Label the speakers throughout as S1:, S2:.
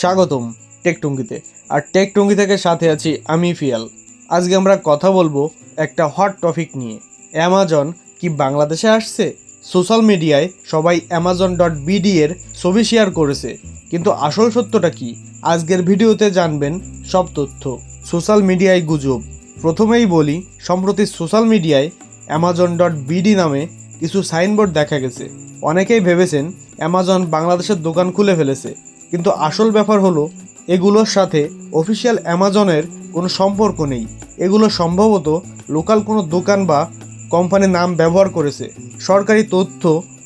S1: স্বাগতম টেকটুঙ্গিতে আর টেকটুঙ্গি থেকে সাথে আছি আমি ফিয়াল। আজকে আমরা কথা বলব একটা হট টপিক নিয়ে। অ্যামাজন কি বাংলাদেশে আসছে? সোশ্যাল মিডিয়ায় সবাই অ্যামাজন ডট বিডি এর ছবি শেয়ার করেছে। কিন্তু আসল সত্যটা কি? আজকের ভিডিওতে জানবেন সব তথ্য। সোশ্যাল মিডিয়ায় গুজব। প্রথমেই বলি, সম্প্রতি সোশ্যাল মিডিয়ায় অ্যামাজন ডট বিডি নামে কিছু সাইনবোর্ড দেখা গেছে। অনেকেই ভেবেছেন অ্যামাজন বাংলাদেশের দোকান খুলে ফেলেছে। কিন্তু আসল ব্যাপার হলো, এগুলোর সাথে অফিসিয়াল অ্যামাজনের কোনো সম্পর্ক নেই। এগুলো সম্ভবত লোকাল কোনো দোকান বা কোম্পানির নাম ব্যবহার করেছে। সরকারি তথ্য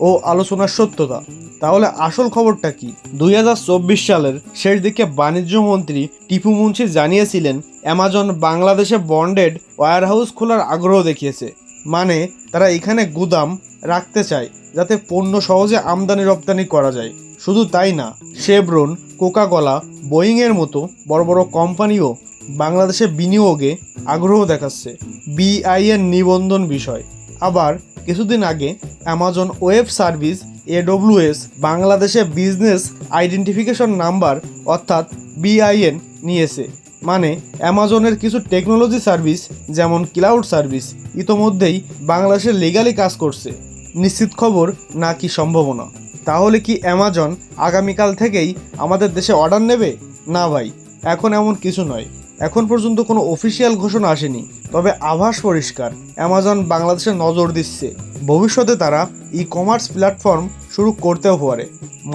S1: ও আলোচনার সত্যতা। তাহলে আসল খবরটা কি? দুই হাজার চব্বিশ সালের শেষ দিকে বাণিজ্য মন্ত্রী টিপু মুন্সি জানিয়েছিলেন, অ্যামাজন বাংলাদেশে বন্ডেড ওয়্যারহাউস খোলার আগ্রহ দেখিয়েছে। মানে তারা এখানে গুদাম রাখতে চায়, যাতে পণ্য সহজে আমদানি রপ্তানি করা যায়। শুধু তাই না শেভরন কোকাকোলা বোয়িংয়ের মতো বড় বড় কোম্পানিও বাংলাদেশে বিনিয়োগে আগ্রহ দেখাচ্ছে। বিআইএন নিবন্ধন বিষয়। আবার কিছুদিন আগে অ্যামাজন ওয়েব সার্ভিস এডব্লিউএস বাংলাদেশে বিজনেস আইডেন্টিফিকেশন নাম্বার অর্থাৎ বিআইএন নিয়েছে। মানে অ্যামাজনের কিছু টেকনোলজি সার্ভিস যেমন ক্লাউড সার্ভিস ইতোমধ্যেই বাংলাদেশে লিগালি কাজ করছে। নিশ্চিত খবর নাকি সম্ভাবনা? তাহলে কি অ্যামাজন আগামীকাল থেকেই আমাদের দেশে অর্ডার নেবে? না ভাই, এখন এমন কিছু নয়। এখন পর্যন্ত কোনো অফিসিয়াল ঘোষণা আসেনি। তবে আভাস পরিষ্কার অ্যামাজন বাংলাদেশে নজর দিচ্ছে। ভবিষ্যতে তারা ই কমার্স প্ল্যাটফর্ম শুরু করতেও পারে।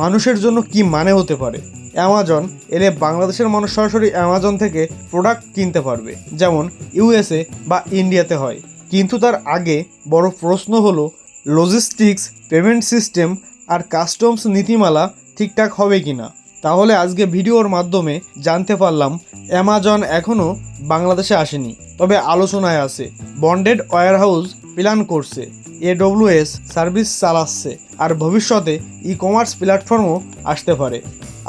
S1: মানুষের জন্য কি মানে হতে পারে? অ্যামাজন এলে বাংলাদেশের মানুষ সরাসরি অ্যামাজন থেকে প্রোডাক্ট কিনতে পারবে, যেমন ইউএসএ বা ইন্ডিয়াতে হয়। কিন্তু তার আগে বড় প্রশ্ন হলো লজিস্টিক্স পেমেন্ট সিস্টেম আর কাস্টমস নীতিমালা ঠিকঠাক হবে কি না তাহলে আজকে ভিডিওর মাধ্যমে জানতে পারলাম অ্যামাজন এখনও বাংলাদেশে আসেনি। তবে আলোচনায় আছে বন্ডেড ওয়্যারহাউস প্ল্যান করছে এডব্লিউএস সার্ভিস চালাচ্ছে, আর ভবিষ্যতে ই কমার্স প্ল্যাটফর্মও আসতে পারে।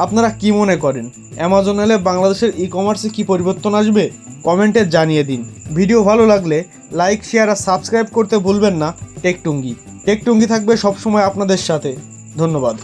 S1: আপনারা কি মনে করেন অ্যামাজন এলে বাংলাদেশের ই কমার্সে কী পরিবর্তন আসবে? কমেন্টে জানিয়ে দিন। ভিডিও ভালো লাগলে লাইক শেয়ার আর সাবস্ক্রাইব করতে ভুলবেন না, টেকটুঙ্গি। টেকটুঙ্গি থাকবে সবসময় আপনাদের সাথে। ধন্যবাদ।